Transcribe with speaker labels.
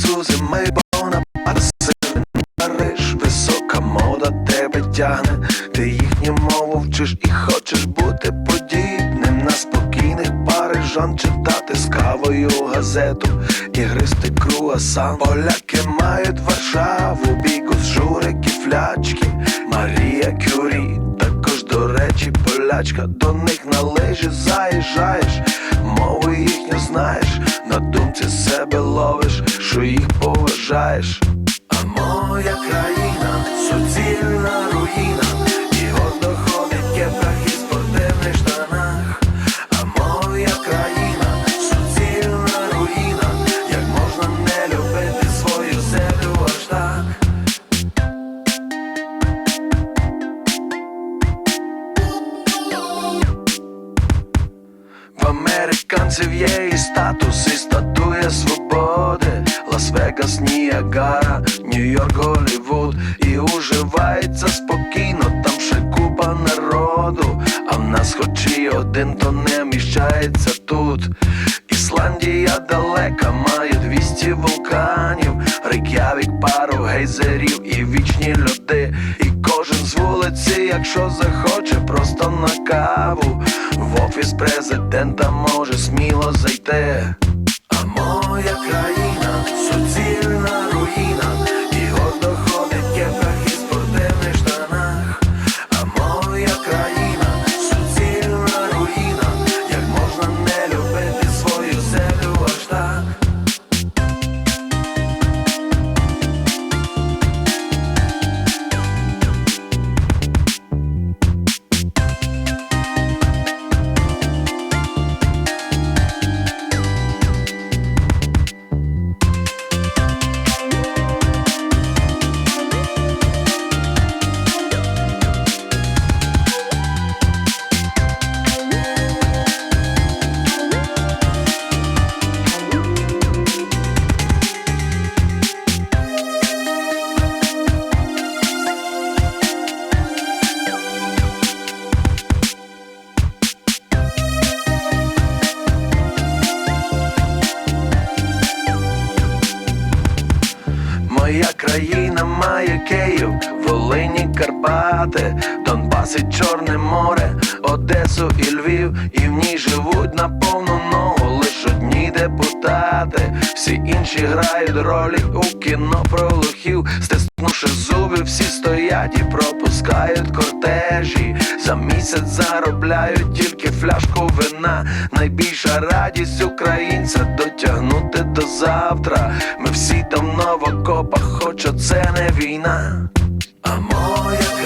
Speaker 1: французи, ми Марсель, Париж, висока мода тебе тягне, ти їхню мову вчиш і хочеш бути подібним. На спокійних парижан читати з кавою газету. І гристи круасан. Поляки мають Варшаву, бійку з журики, флячки, Марія Кюрі, також до речі, полячка, до них на лижі заїжджаєш, мову їхню знаєш на думці себе ловиш, що їх поважаєш. А моя країна американців є і статус, і статуя свободи. Лас-Вегас, Ніагара, Нью-Йорк, Голлівуд. І уживається спокійно, там ще купа народу. А в нас хоч і один, то не вміщається тут. Ісландія далека, має 200 вулканів. Рейк'явік, пару гейзерів і вічні з вулиці, якщо захоче, просто на каву. В офіс президента може сміло зайти Моя країна має Київ, Волині, Карпати, Донбас і Чорне море, Одесу і Львів, і в ній живуть на повну ногу лиш одні депутати. Всі інші грають ролі у кіно про лохів, стиснувши зуби, всі стоять і пропускають кортежі. За місяць заробляють тільки фляжку вина. Найбільша радість українця дотягнути до завтра. Ми всі давно в окопах, хоч це не війна. А моя